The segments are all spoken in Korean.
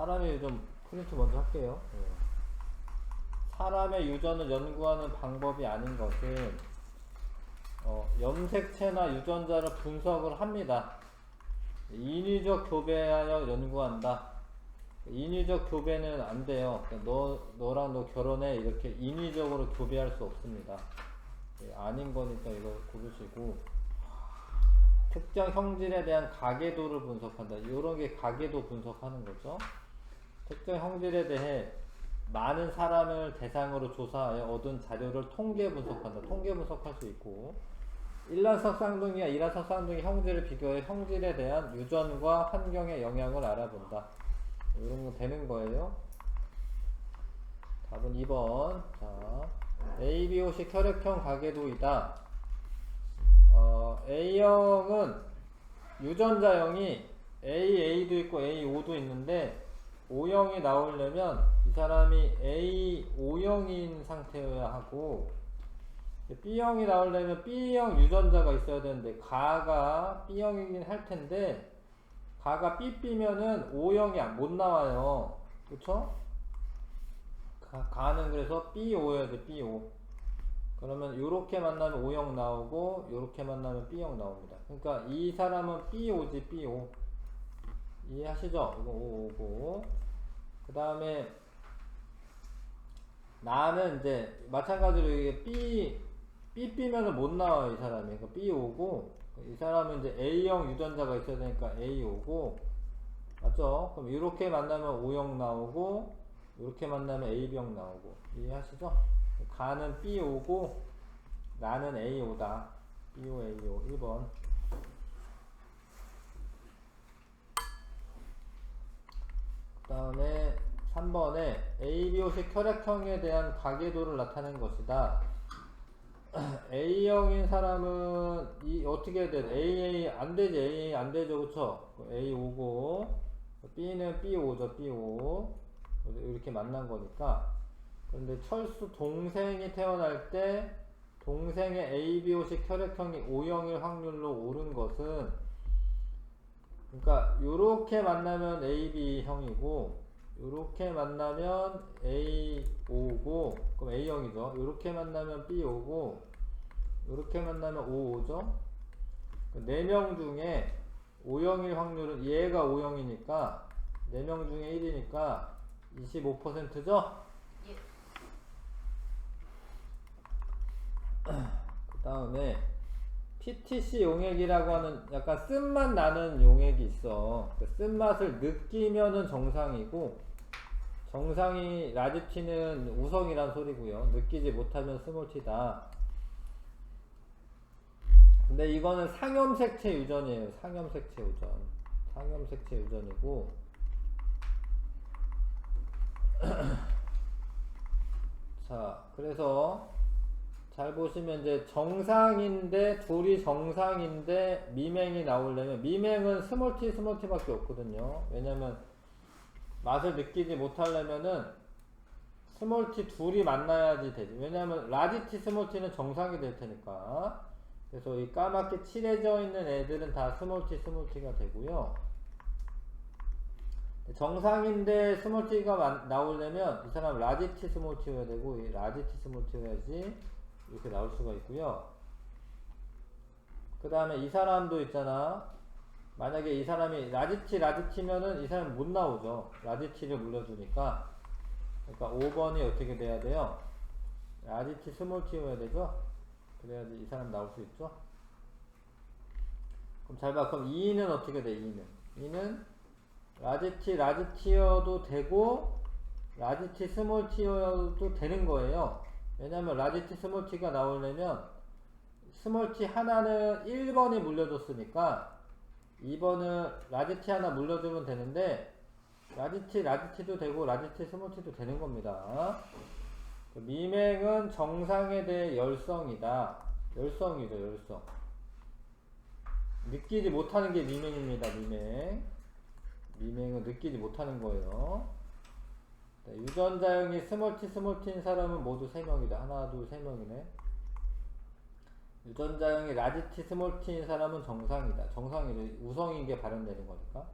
사람의 유전 프린트 먼저 할게요. 예. 사람의 유전을 연구하는 방법이 아닌 것은 어, 염색체나 유전자를 분석을 합니다. 인위적 교배하여 연구한다. 인위적 교배는 안 돼요. 너, 너랑 너 결혼해. 이렇게 인위적으로 교배할 수 없습니다. 예, 아닌 거니까 이거 고르시고. 특정 형질에 대한 가계도를 분석한다. 이런 게 가계도 분석하는 거죠. 특정 형질에 대해 많은 사람을 대상으로 조사하여 얻은 자료를 통계 분석한다. 통계 분석할 수 있고. 일란성 쌍둥이와 이란성 쌍둥이 형질을 비교해 형질에 대한 유전과 환경의 영향을 알아본다. 이런 거 되는 거예요. 답은 2번. 자, ABO식 혈액형 가계도이다. 어, A형은 유전자형이 AA도 있고 AO도 있는데 O형이 나오려면 이 사람이 A5형인 상태여야 하고 B형이 나오려면 B형 유전자가 있어야 되는데 가가 B형이긴 할 텐데 가가 삐삐면은 O형이 안- 못 나와요. 그쵸? 가, 가는 그래서 B5여야 돼, B5. 그러면 요렇게 만나면 O형 나오고 요렇게 만나면 B형 나옵니다. 그러니까 이 사람은 B5지, B5. 이해하시죠? 이거 5, 5고. 그 다음에 나는 이제 마찬가지로 이게 B, B삐면은 못 나와요, 이 사람이. 그러니까 B5고. 이 사람은 이제 A형 유전자가 있어야 되니까 A5고. 맞죠? 그럼 이렇게 만나면 O형 나오고, 이렇게 만나면 A형 나오고. 이해하시죠? 가는 B5고, 나는 A5다. B5, A5. 1번. 다음에 3번에 ABO식 혈액형에 대한 가계도를 나타낸 것이다. A형인 사람은 이 어떻게 해야 돼? AA 안 되지. AA 안 되죠. 그쵸? A5고 B는 B5죠. B5 이렇게 만난 거니까 그런데 철수 동생이 태어날 때 동생의 ABO식 혈액형이 O형일 확률로 오른 것은 그러니까 요렇게 만나면 AB형이고 요렇게 만나면 A5고 그럼 A형이죠. 요렇게 만나면 B5고 요렇게 만나면 O5죠. 4명 중에 O형일 확률은 얘가 O형이니까 4명 중에 1이니까 25%죠. 예. 그 다음에 PTC 용액이라고 하는 약간 쓴맛 나는 용액이 있어. 그 쓴맛을 느끼면은 정상이고 정상이 라지티는 우성이란 소리고요. 느끼지 못하면 스몰티다. 근데 이거는 상염색체 유전이에요. 상염색체 유전. 상염색체 유전이고 자, 그래서 잘 보시면 이제 정상인데 둘이 정상인데 미맹이 나오려면 미맹은 스몰티 스몰티밖에 없거든요. 왜냐면 맛을 느끼지 못하려면은 스몰티 둘이 만나야지 되지. 왜냐면 라지티 스몰티는 정상이 될 테니까. 그래서 이 까맣게 칠해져 있는 애들은 다 스몰티 스몰티가 되고요. 정상인데 스몰티가 만- 나오려면 이 사람 라지티 스몰티여야 되고 이 라지티 스몰티여야지 이렇게 나올 수가 있고요. 그 다음에 이 사람도 있잖아. 만약에 이 사람이 라지티 라지티면은 이 사람 못 나오죠. 라지티를 물려주니까. 그러니까 5번이 어떻게 돼야 돼요? 라지티 스몰티여야 되죠. 그래야지 이 사람 나올 수 있죠. 그럼 잘 봐. 그럼 2는 어떻게 돼? 2는 2는 라지티 라지티어도 되고 라지티 스몰티어도 되는 거예요. 왜냐면 라지티 스몰티가 나오려면 스몰티 하나는 1번이 물려줬으니까 2번은 라지티 하나 물려주면 되는데 라지티 라지티도 되고 라지티 스몰티도 되는 겁니다. 그 미맹은 정상에 대해 열성이다. 열성이죠, 열성. 느끼지 못하는 게 미맹입니다, 미맹. 미맹은 느끼지 못하는 거예요. 네, 유전자형이 스몰티 스몰티인 사람은 모두 3명이다. 하나, 둘, 3명이네. 유전자형이 라지티 스몰티인 사람은 정상이다. 정상이죠. 우성인 게 발현되는 거니까.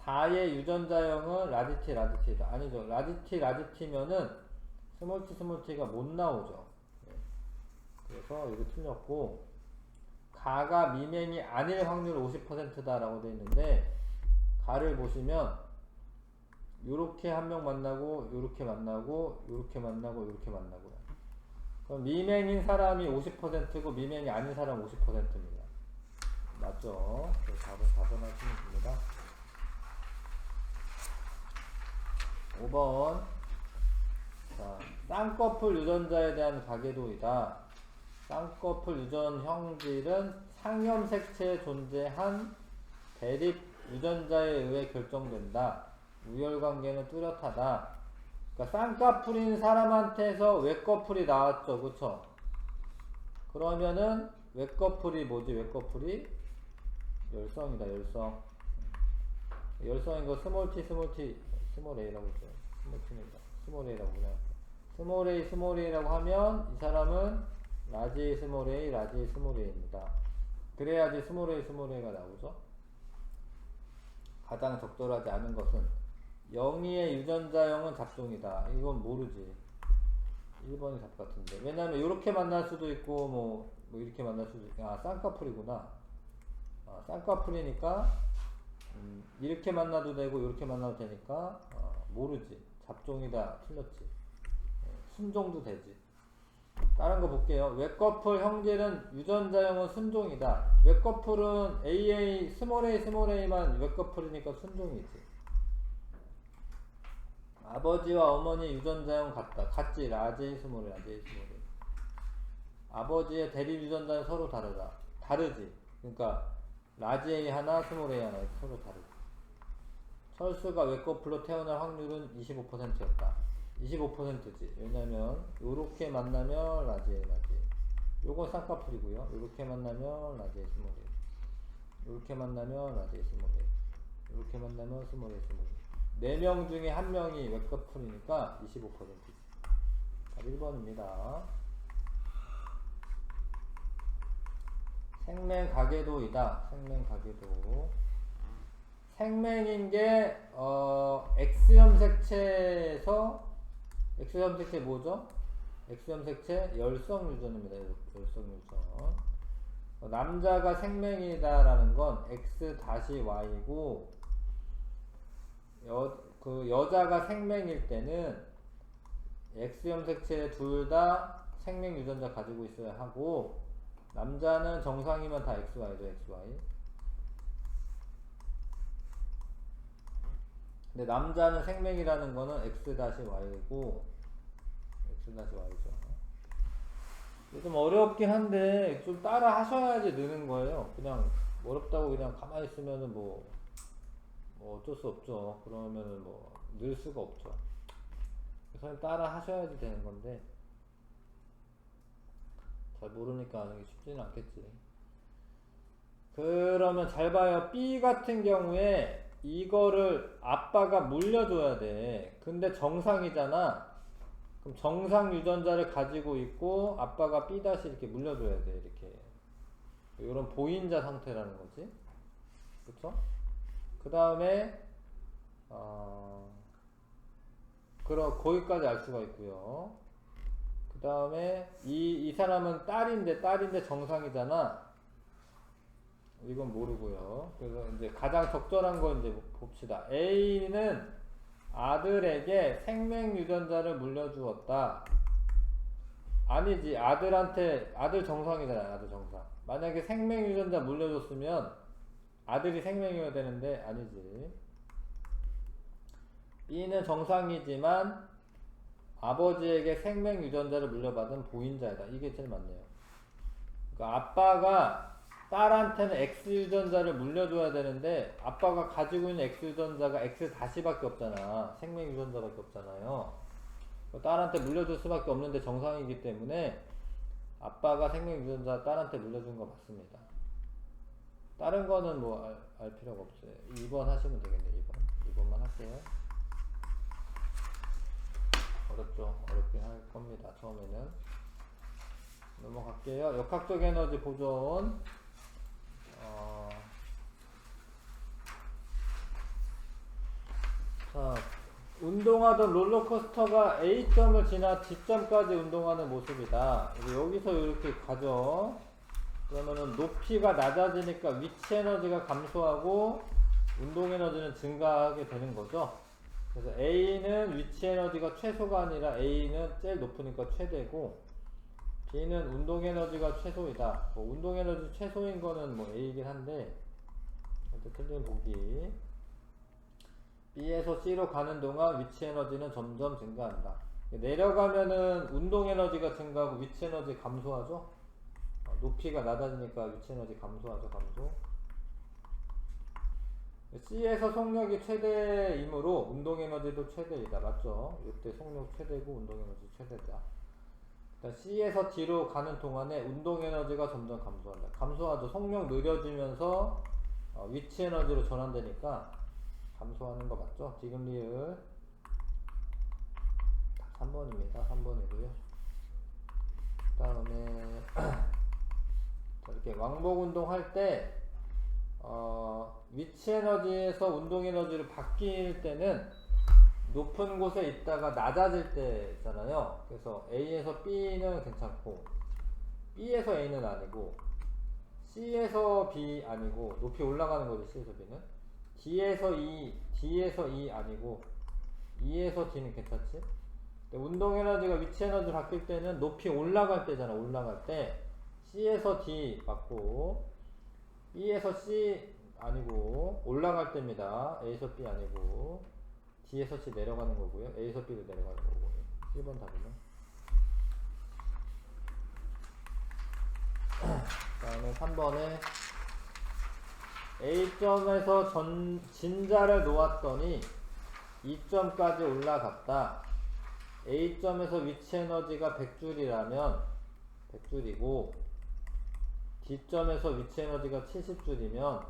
4의 유전자형은 라지티 라지티다. 아니죠. 라지티 라지티면은 스몰티 스몰티가 못 나오죠. 예. 그래서 이거 틀렸고 가가 미맹이 아닐 확률 50%다라고 되어 있는데 가를 보시면 요렇게 한 명 만나고 요렇게 만나고 요렇게 만나고 요렇게 만나고요. 그럼 미맹인 사람이 50%고 미맹이 아닌 사람 50%입니다. 맞죠? 그래서 답은 4번 하시면 됩니다. 5번 자, 쌍꺼풀 유전자에 대한 가계도이다. 쌍꺼풀 유전 형질은 상염 색체에 존재한 대립 유전자에 의해 결정된다. 우열관계는 뚜렷하다. 그러니까 쌍꺼풀인 사람한테서 외꺼풀이 나왔죠, 그쵸? 그러면은 외꺼풀이 뭐지? 외꺼풀이 열성이다, 열성. 열성인 거 스몰 t 스몰 a라고 했죠. 스몰 t입니다. 스몰 a라고 그냥. 스몰 a 스몰 a라고 하면 이 사람은 라지 스몰 a 라지 스몰 a입니다. 그래야지 스몰 a 스몰 a가 나오죠. 가장 적절하지 않은 것은 영의의 유전자형은 잡종이다. 이건 모르지. 1번이 답 같은데. 왜냐면 이렇게 만날 수도 있고 뭐, 뭐 이렇게 만날 수도 있고 아 쌍꺼풀이구나. 아, 쌍꺼풀이니까 음, 이렇게 만나도 되고 이렇게 만나도 되니까 어, 모르지. 잡종이다. 틀렸지. 예, 순종도 되지. 다른 거 볼게요. 외꺼풀 형질은 유전자형은 순종이다. 외꺼풀은 AA, 스몰 a, 스몰 a만 외꺼풀이니까 순종이지. 아버지와 어머니 유전자형 같다. 같지. 라지, 스몰 a, 라지, 스몰 a. 아버지의 대립 유전자는 서로 다르다. 다르지. 그러니까 라지 A 하나, 스몰 a 하나 서로 다르지. 철수가 외꺼풀로 태어날 확률은 25%였다. 25%지. 왜냐면 요렇게 만나면 라지에 라지. 요건 쌍꺼풀이고요. 요렇게 만나면 라지에 스몰이. 요렇게 만나면 라지에 스몰이. 요렇게 만나면 스몰이 스몰이. 4명 중에 한 명이 외꺼풀이니까 25%지. 자, 1번입니다. 생맹 가계도이다. 생맹 가계도. 생맹인 게, 어, X염 색체에서, X염 색체 뭐죠? X염 색체 열성 유전입니다. 열성 유전. 어, 남자가 생맹이다라는 건 X-Y고, 여, 그 여자가 생맹일 때는 X염 색체 둘 다 생맹 유전자 가지고 있어야 하고, 남자는 정상이면 다 XY죠, XY. 근데 남자는 생명이라는 거는 X-Y고 X-Y죠. 좀 어렵긴 한데 좀 따라 하셔야지 느는 거예요. 그냥 어렵다고 그냥 가만히 있으면은 뭐, 뭐 어쩔 수 없죠. 그러면은 뭐 늘 수가 없죠. 그래서 따라 하셔야지 되는 건데 잘 모르니까 하는 게 쉽지는 않겠지. 그러면 잘 봐요. B 같은 경우에 이거를 아빠가 물려줘야 돼. 근데 정상이잖아. 그럼 정상 유전자를 가지고 있고 아빠가 B 다시 이렇게 물려줘야 돼. 이렇게. 이런 보인자 상태라는 거지. 그쵸? 그 다음에, 어, 그럼 거기까지 알 수가 있고요. 그 다음에 이, 이 사람은 딸인데 딸인데 정상이잖아. 이건 모르고요. 그래서 이제 가장 적절한 거 이제 봅시다. A는 아들에게 생명 유전자를 물려주었다. 아니지. 아들한테 아들 정상이잖아요. 아들 정상. 만약에 생명 유전자 물려줬으면 아들이 생명이어야 되는데 아니지. B는 정상이지만 아버지에게 생명 유전자를 물려받은 보인자이다. 이게 제일 맞네요. 그러니까 아빠가 딸한테는 X 유전자를 물려줘야 되는데 아빠가 가지고 있는 X 유전자가 X 다시밖에 없잖아. 생명 유전자밖에 없잖아요. 딸한테 물려줄 수밖에 없는데 정상이기 때문에 아빠가 생명 유전자 딸한테 물려준 거 맞습니다. 다른 거는 뭐알 필요가 없어요. 2번 하시면 되겠네. 2번. 2번만 할게요. 어렵죠. 어렵긴 할 겁니다. 처음에는. 넘어갈게요. 역학적 에너지 보존. 어, 운동하던 롤러코스터가 A점을 지나 D점까지 운동하는 모습이다. 여기서 이렇게 가죠. 그러면은 높이가 낮아지니까 위치 에너지가 감소하고 운동 에너지는 증가하게 되는 거죠. 그래서 A는 위치 에너지가 최소가 아니라 A는 제일 높으니까 최대고 B는 운동 에너지가 최소이다. 뭐 운동 에너지 최소인 거는 뭐 A이긴 한데 어쨌든 틀린 보기. B에서 C로 가는 동안 위치 에너지는 점점 증가한다. 내려가면은 운동 에너지가 증가하고 위치 에너지 감소하죠. 어, 높이가 낮아지니까 위치 에너지 감소하죠, 감소. C에서 속력이 최대이므로 운동 에너지도 최대이다. 맞죠? 이때 속력 최대고 운동 에너지 최대다. 일단 C에서 D로 가는 동안에 운동 에너지가 점점 감소한다. 감소하죠. 속력 느려지면서 어, 위치 에너지로 전환되니까 감소하는 거 맞죠? 지금 리을 3번입니다. 3번이고요. 그 다음에 이렇게 왕복 운동할 때 어, 위치 에너지에서 운동 에너지로 바뀔 때는 높은 곳에 있다가 낮아질 때 있잖아요. 그래서 A에서 B는 괜찮고 B에서 A는 아니고 C에서 B 아니고 높이 올라가는 거죠. C에서 B는 D에서 E, D에서 E 아니고 E에서 D는 괜찮지? 운동 에너지가 위치 에너지 바뀔 때는 높이 올라갈 때잖아. 올라갈 때 C에서 D 맞고 B에서 C 아니고 올라갈 때입니다. A에서 B 아니고 D에서 C 내려가는 거고요. A에서 B로 내려가는 거고 1번 답이네. 그 다음에 3번에 A점에서 전, 진자를 놓았더니 2점까지 올라갔다. A점에서 위치 에너지가 100줄이라면 100줄이고 D점에서 위치 에너지가 70줄이면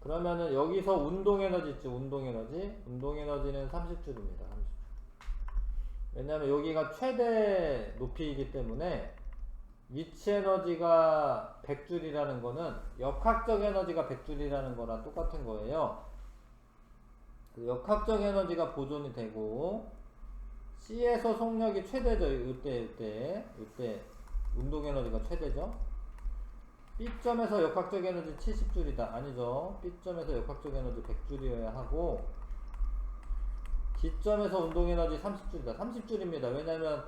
그러면은 여기서 운동 에너지 있죠 운동 에너지? 운동 에너지는 30줄입니다 30줄. 왜냐면 여기가 최대 높이이기 때문에 위치 에너지가 100줄이라는 거는 역학적 에너지가 100줄이라는 거랑 똑같은 거예요. 그 역학적 에너지가 보존이 되고 C에서 속력이 최대죠 이때 이때 이때 운동 에너지가 최대죠? B점에서 역학적 에너지 70줄이다. 아니죠. B점에서 역학적 에너지 100줄이어야 하고 D점에서 운동 에너지 30줄이다. 30줄입니다. 왜냐면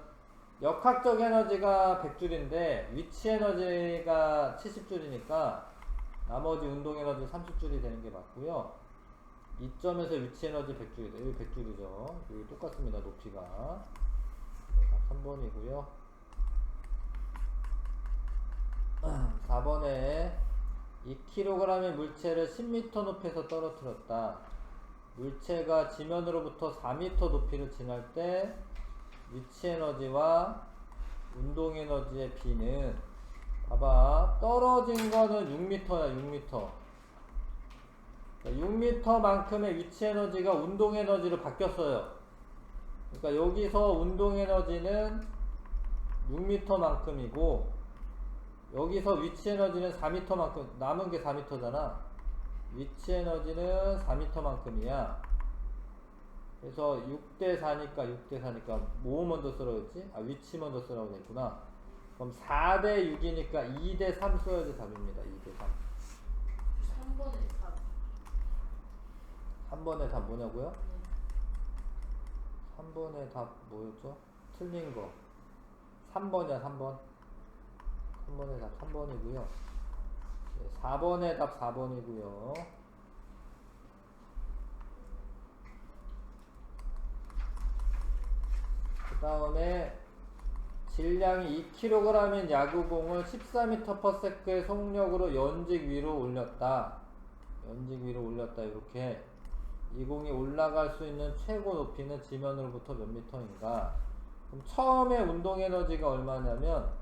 역학적 에너지가 100줄인데 위치 에너지가 70줄이니까 나머지 운동 에너지 30줄이 되는 게 맞고요. 2점에서 위치 에너지 100줄이다. 여기 100줄이죠. 여기 똑같습니다. 높이가. 3번이고요 4번에 2kg의 물체를 10m 높이에서 떨어뜨렸다. 물체가 지면으로부터 4m 높이를 지날 때 위치 에너지와 운동 에너지의 비는 봐봐. 떨어진 거는 6m야 6m 6m만큼의 위치 에너지가 운동 에너지로 바뀌었어요. 그러니까 여기서 운동 에너지는 6m만큼이고 여기서 위치 에너지는 4m만큼 남은 게 4m잖아 위치 에너지는 4m만큼이야 그래서 6대 4니까 6대 4니까 뭐 먼저 쓰라고 아 위치 먼저 쓰라고 했구나 그럼 4대 6이니까 2대 3 써야 돼 답입니다 2대 3 3번에 답. 3번에 답 뭐냐고요? 네. 3번에 답 뭐였죠? 틀린 거 3번이야 3번 3번의 답 3번이고요. 4번의 답 4번이고요. 그 다음에 질량이 2kg인 야구공을 14m/s의 속력으로 연직 위로 올렸다. 연직 위로 올렸다. 이렇게 이 공이 올라갈 수 있는 최고 높이는 지면으로부터 몇 미터인가? 그럼 처음에 운동 에너지가 얼마냐면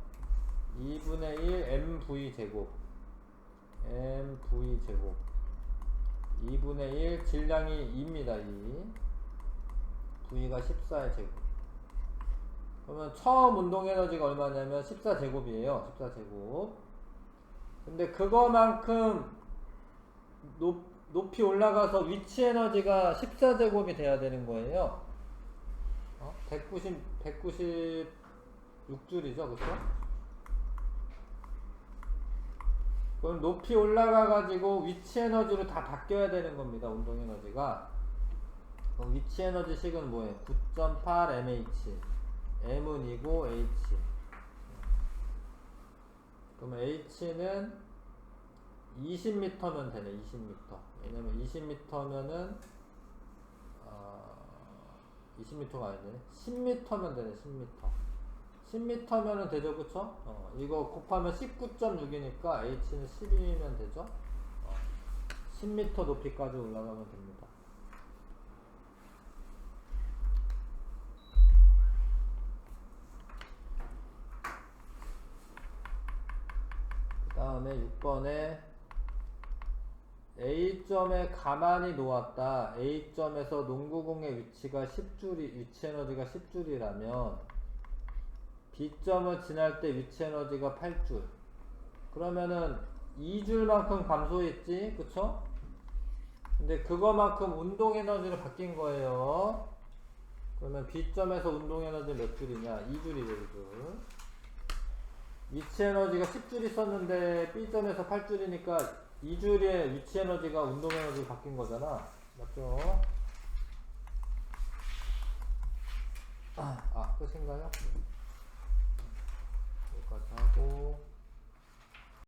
2분의 1 mv 제곱 mv 제곱 2분의 1 질량이 2입니다 2 v가 14의 제곱 그러면 처음 운동 에너지가 얼마냐면 14제곱이에요 14제곱 근데 그거만큼 높 높이 올라가서 위치 에너지가 14제곱이 돼야 되는 거예요. 어? 190, 196줄이죠, 그쵸? 그럼 높이 올라가가지고 위치 에너지로 다 바뀌어야 되는 겁니다, 운동 에너지가. 그럼 위치 에너지 식은 뭐예요? 9.8 mH. m은 2고 h. 그러면 h는 20m면 되네, 20m. 왜냐면 20m면은, 어, 20m가 아니네. 10m면 되네, 10m. 10m면은 되죠, 그쵸? 어, 이거 곱하면 19.6이니까 h는 10이면 되죠? 어, 10m 높이까지 올라가면 됩니다. 그 다음에 6번에 A점에 가만히 놓았다. A점에서 농구공의 위치가 10줄이, 위치 에너지가 10줄이라면 B점을 지날 때 위치 에너지가 8줄. 그러면은 2줄만큼 감소했지, 그쵸? 근데 그거만큼 운동 에너지로 바뀐 거예요. 그러면 B점에서 운동 에너지 몇 줄이냐? 2줄이죠, 2줄. 위치 에너지가 10줄 있었는데 B점에서 8줄이니까 2줄의 위치 에너지가 운동 에너지로 바뀐 거잖아. 맞죠? 아, 아 끝인가요? 하고